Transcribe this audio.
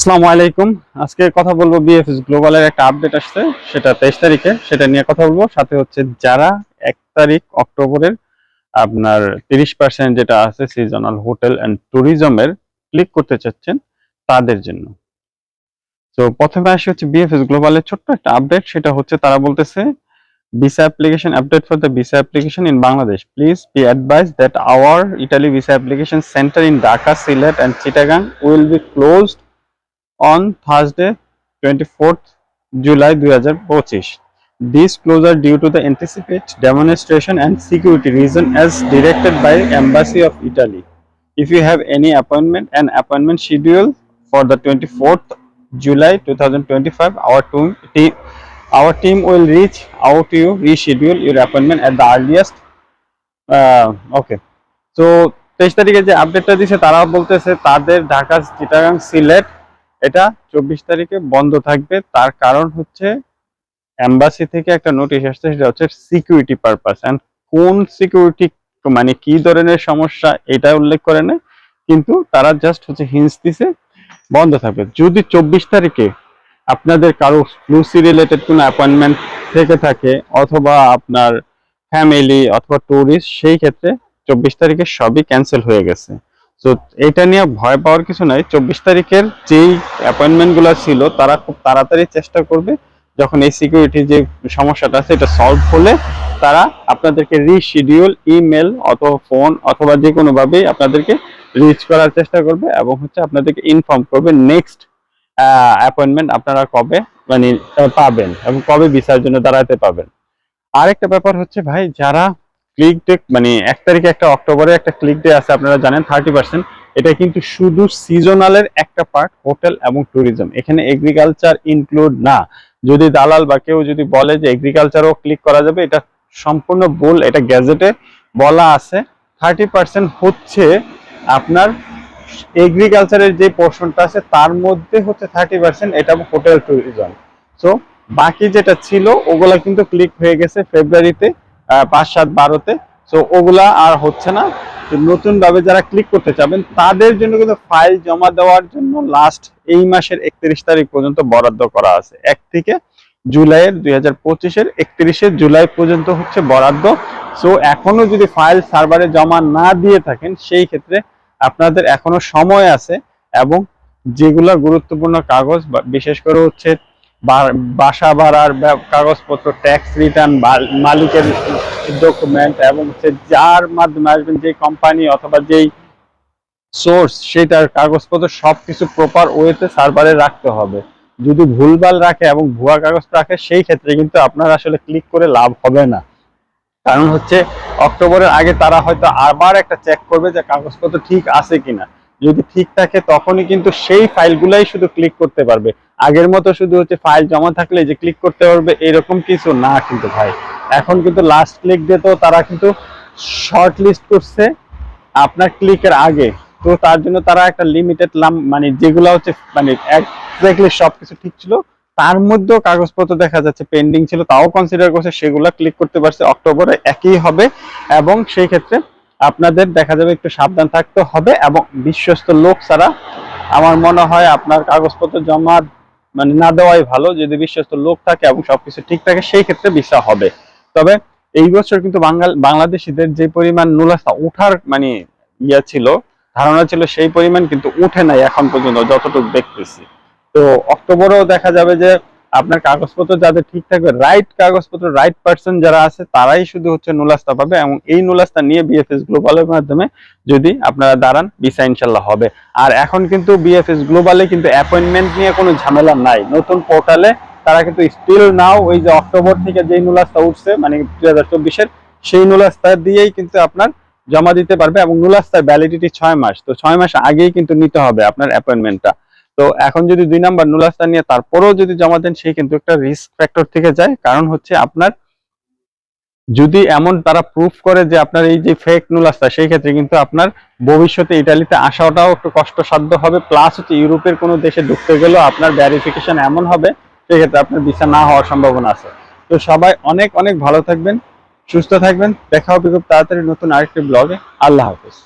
আসসালামু আলাইকুম। আজকে কথা বলব বিএফএস গ্লোবালের একটা আপডেট আসছে। সেটা তেইশ তারিখে। সেটা নিয়ে কথা বলব। সাথে হচ্ছে যারা এক তারিখ অক্টোবরের আপনার তিরিশ পার্সেন্ট যেটা আছে সিজনাল হোটেল অ্যান্ড ট্যুরিজমের ক্লিক করতে চাচ্ছেন তাদের জন্য। তো প্রথমে আসি হচ্ছে বিএফএস গ্লোবালের ছোট্ট একটা আপডেট সেটা হচ্ছে তারা বলতেছে visa application update for the visa application in Bangladesh. Please be advised that our Italy visa application center in Dhaka, Sylhet and Chittagong will be closed on Thursday 24th July 2025. This closure due to the anticipated demonstration and security reason as directed by Embassy of Italy. If you have any appointment and appointment schedule for the 24th July 2025, our team our team will reach out to you, reschedule your appointment at the earliest. Uh, okay. So তেইশ তারিখে যে আপডেটটা দিছে তারা বলতেছে তাদের ঢাকা চিটাগাং সিলেট এটা চব্বিশ তারিখে বন্ধ থাকবে। তার কারণ হচ্ছে এম্বাসি থেকে একটা নোটিশ আসছে, সেটা হচ্ছে সিকিউরিটি পারপাস অ্যান্ড কোন সিকিউরিটি মানে কি ধরনের সমস্যা এটা উল্লেখ করে না। কিন্তু তারা জাস্ট হচ্ছে হিন্স দিছে, বন্ধ থাকবে। যদি চব্বিশ তারিখে আপনাদের কারও ফ্লুসি রিলেটেড কোনো অ্যাপয়েন্টমেন্ট থেকে থাকে, অথবা আপনার ফ্যামিলি অথবা ট্যুরিস্ট সেই ক্ষেত্রে চব্বিশ তারিখে সবই ক্যান্সেল হয়ে গেছে। তো এটা নিয়ে ভয় পাওয়ার কিছু নাই। চব্বিশ তারিখের যেই অ্যাপয়েন্টমেন্টগুলো ছিল, তারা খুব তাড়াতাড়ি চেষ্টা করবে যখন এই সিকিউরিটি যে সমস্যাটা আছে, এটা সলভ হলে তারা আপনাদেরকে রিশিডিউল ইমেল অথবা ফোন অথবা যে কোনো ভাবেই আপনাদেরকে রিচ করার চেষ্টা করবে এবং হচ্ছে আপনাদেরকে ইনফর্ম করবে নেক্সট অ্যাপয়েন্টমেন্ট আপনারা কবে মানে পাবেন এবং কবে ভিসার জন্য দাঁড়াতে পাবেন আরেকটা ব্যাপার হচ্ছে ভাই, যারা ক্লিক ডে মানে এক তারিখে একটা অক্টোবরে একটা ক্লিক ডে আছে, আপনারা জানেন থার্টি পার্সেন্ট এটা কিন্তু শুধু সিজনালের একটা পার্ট হোটেল এবং ট্যুরিজম এখানে এগ্রিকালচার ইনক্লুড না। যদি দালাল বা কেউ যদি বলে যে এগ্রিকালচারও ক্লিক করা যাবে, এটা সম্পূর্ণ ভুল, এটা গ্যাজেটে বলা আছে। থার্টি পার্সেন্ট হচ্ছে আপনার এগ্রিকালচারের যে পোর্শনটা আছে, তার মধ্যে হচ্ছে থার্টি পার্সেন্ট এটা হোটেল ট্যুরিজম সো বাকি যেটা ছিল, ওগুলা কিন্তু ক্লিক হয়ে গেছে ফেব্রুয়ারিতে পাঁচ সাত বারোতে। সো ওগুলা আর হচ্ছে না। নতুন ভাবে যারা ক্লিক করতে চাবেন, তাদের জন্য কিন্তু ফাইল জমা দেওয়ার জন্য লাস্ট এই মাসের একত্রিশ তারিখ পর্যন্ত বরাদ্দ করা আছে। এক থেকে জুলাইয়ের দুই হাজার পঁচিশের একত্রিশে জুলাই পর্যন্ত হচ্ছে বরাদ্দ। সো এখনও যদি ফাইল সার্ভারে জমা না দিয়ে থাকেন, সেই ক্ষেত্রে আপনাদের এখনও সময় আছে এবং যেগুলা গুরুত্বপূর্ণ কাগজ বিশেষ করে হচ্ছে বাসা ভাড়ার কাগজপত্র ট্যাক্স রিটার্ন মালিকের ডকুমেন্ট এবং হচ্ছে যার মাধ্যমে আসবেন, যে কোম্পানি অথবা যেই সোর্স সেটার কাগজপত্র সবকিছু প্রপার ওয়েতে সার্ভারে রাখতে হবে। যদি ভুলভাল রাখে এবং ভুয়া কাগজ রাখে, সেই ক্ষেত্রে কিন্তু আপনার আসলে ক্লিক করে লাভ হবে না। কারণ হচ্ছে, অক্টোবরের আগে তারা হয়তো আবার একটা চেক করবে যে কাগজপত্র ঠিক আছে কিনা। যদি ঠিক থাকে, তখনই কিন্তু সেই ফাইলগুলাই শুধু ক্লিক করতে পারবে। আগের মতো শুধু হচ্ছে ফাইল জমা থাকলে যে ক্লিক করতে পারবে, এরকম কিছু না কিন্তু ভাই। এখন কিন্তু লাস্ট ক্লিক দিয়ে তো তারা কিন্তু শর্ট লিস্ট করছে আপনার ক্লিকের আগে। তো তার জন্য তারা একটা লিমিটেড লাম মানে যেগুলো হচ্ছে মানে এক্স্যাক্টলি সবকিছু ঠিক ছিল, তার মধ্যেও কাগজপত্র দেখা যাচ্ছে পেন্ডিং ছিল, তাও কনসিডার করছে, সেগুলো ক্লিক করতে পারছে, অক্টোবরে একই হবে। এবং সেই ক্ষেত্রে আপনাদের দেখা যাবে একটু সাবধান থাকতে হবে এবং বিশ্বস্ত লোক ছাড়া আমার মনে হয় আপনার কাগজপত্র জমা মানে না দেওয়াই ভালো। যদি বিশ্বস্ত লোক থাকে এবং সবকিছু ঠিক থাকে, সেই ক্ষেত্রে ভিসা হবে। তবে এই বছর কিন্তু বাঙাল বাংলাদেশিদের যে পরিমাণ নুলাস্তা উঠার মানে ইয়া ছিল, ধারণা ছিল, সেই পরিমাণ কিন্তু উঠে নাই এখন পর্যন্ত, যতটুকু দেখতেছি। তো অক্টোবরেও দেখা যাবে যে আপনার কাগজপত্র যাদের ঠিক থাকবে রাইট কাগজপত্র রাইট পার্সন যারা আছে, তারাই শুধু হচ্ছে নুলাস্তা পাবে এবং এই নুলাস্তা নিয়ে বিএফএস গ্লোবালের মাধ্যমে যদি আপনারা দাঁড়ান ভিসা ইনশাল্লাহ হবে। আর এখন কিন্তু বিএফএস গ্লোবালে কিন্তু অ্যাপয়েন্টমেন্ট নিয়ে কোনো ঝামেলা নাই। নতুন পোর্টালে তারা কিন্তু স্টিল নাও ওই যে অক্টোবর থেকে যেই নুলাস্তা উঠছে মানে দুই হাজার চব্বিশের, সেই নুলাস্তা দিয়েই কিন্তু আপনার জমা দিতে পারবে এবং নুলাস্তার ভ্যালিডিটি ছয় মাস। তো ছয় মাস আগেই কিন্তু নিতে হবে আপনার অ্যাপয়েন্টমেন্টটা তো এখন যদি দুই নাম্বার নুলাস্তা নিয়ে তারপরেও যদি জমা দেন সেই কিন্তু একটা রিস্ক ফ্যাক্টর থেকে যায়। কারণ হচ্ছে আপনার যদি এমন তারা প্রুফ করে যে আপনার এই যে ফেক নুলাস্তা সেই ক্ষেত্রে কিন্তু আপনার ভবিষ্যতে ইটালিতে আসাটাও একটু কষ্টসাধ্য হবে। প্লাস হচ্ছে ইউরোপের কোনো দেশে ঢুকতে গেলেও আপনার ভ্যারিফিকেশন এমন হবে সেক্ষেত্রে আপনার ভিসা না হওয়ার সম্ভাবনা আছে। তো সবাই অনেক অনেক ভালো থাকবেন, সুস্থ থাকবেন। দেখা হবে খুব তাড়াতাড়ি নতুন আরেকটি ব্লগে আল্লাহ হাফেজ।